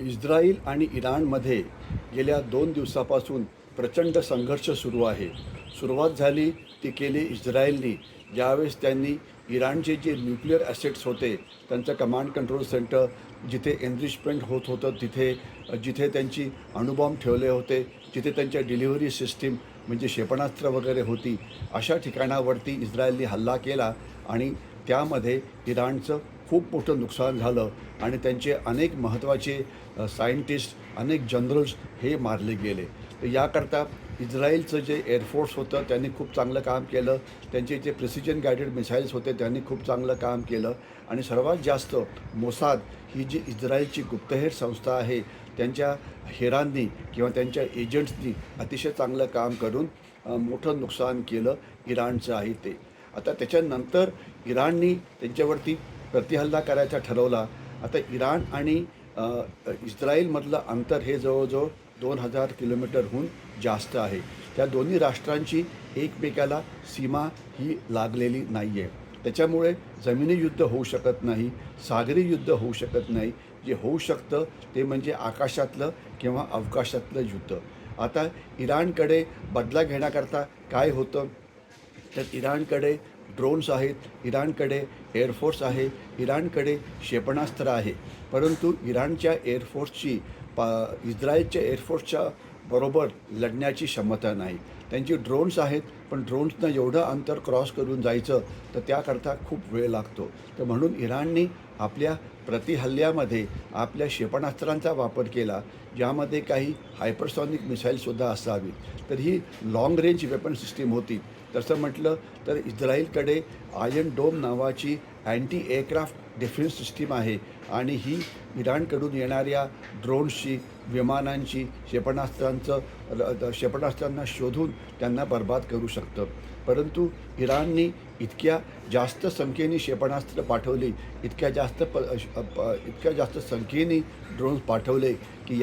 Israel आणि इराणमध्ये गेल्या दोन दिवसापासून प्रचंड संघर्ष सुरू आहे. सुरुवात झाली ती केली इस्रायलनी. ज्यावेळेस त्यांनी इराणचे जे न्यूक्लिअर ॲसेट्स होते त्यांचं कमांड कंट्रोल सेंटर जिथे एनरिचमेंट होत होतं तिथे जिथे त्यांची अणुबॉम्ब ठेवले होते जिथे त्यांच्या डिलिव्हरी सिस्टीम म्हणजे क्षेपणास्त्र वगैरे होती अशा ठिकाणावरती इस्रायलने हल्ला केला आणि त्यामध्ये इराणचं खूप मोठं नुकसान झालं आणि त्यांचे अनेक महत्त्वाचे सायंटिस्ट अनेक जनरल्स हे मारले गेले. तर याकरता इस्रायलचं जे एअरफोर्स होतं त्यांनी खूप चांगलं काम केलं. त्यांचे जे प्रिसिजन गायडेड मिसाईल्स होते त्यांनी खूप चांगलं काम केलं. आणि सर्वात जास्त मोसाद ही जी इस्रायलची गुप्तहेर संस्था आहे त्यांच्या हेरांनी किंवा त्यांच्या एजंट्सनी अतिशय चांगलं काम करून मोठं नुकसान केलं इराणचं आहे ते. आता त्याच्यानंतर इराणनी त्यांच्यावरती प्रतिहल्ला करायचा ठरवला. आता इराण आणि इस्रायलमधलं अंतर हे जवळजवळ दोन हजार किलोमीटरहून जास्त आहे. त्या दोन्ही राष्ट्रांची एकमेकाला सीमा ही लागलेली नाही आहे त्याच्यामुळे जमिनी युद्ध होऊ शकत नाही सागरी युद्ध होऊ शकत नाही. जे होऊ शकतं ते म्हणजे आकाशातलं किंवा अवकाशातलं युद्ध. आता इराणकडे बदला घेण्याकरता काय होतं? तर इराणकडे ड्रोन्स आहेत इराणकडे एअरफोर्स आहे इराणकडे क्षेपणास्त्र आहे. परंतु इराणच्या एअरफोर्सची पा इस्रायलच्या एअरफोर्सच्या बरोबर लढण्याची क्षमता नाही. त्यांची ड्रोन्स आहेत पण ड्रोन्सनं एवढं अंतर क्रॉस करून जायचं तर त्याकरता खूप वेळ लागतो. तर म्हणून इराणने आपल्या प्रतिहल्ल्यामध्ये आपल्या क्षेपणास्त्रांचा वापर केला ज्यामध्ये काही हायपरसॉनिक मिसाईलसुद्धा असावीत. तर ही लाँग रेंज वेपन सिस्टीम होती. तसं म्हटलं तर इस्रायलकडे आयन डोम नावाची अँटी एअरक्राफ्ट डिफेन्स सिस्टीम आहे आणि ही इराणकडून येणाऱ्या ड्रोन्सची विमानांची क्षेपणास्त्रांचं क्षेपणास्त्रांना शोधून त्यांना बर्बाद करू शकतं. परंतु इराणनी इतक्या जास्त संख्येने क्षेपणास्त्र पाठवली इतक्या जास्त प इतक्या जास्त संख्येने ड्रोन्स पाठवले की या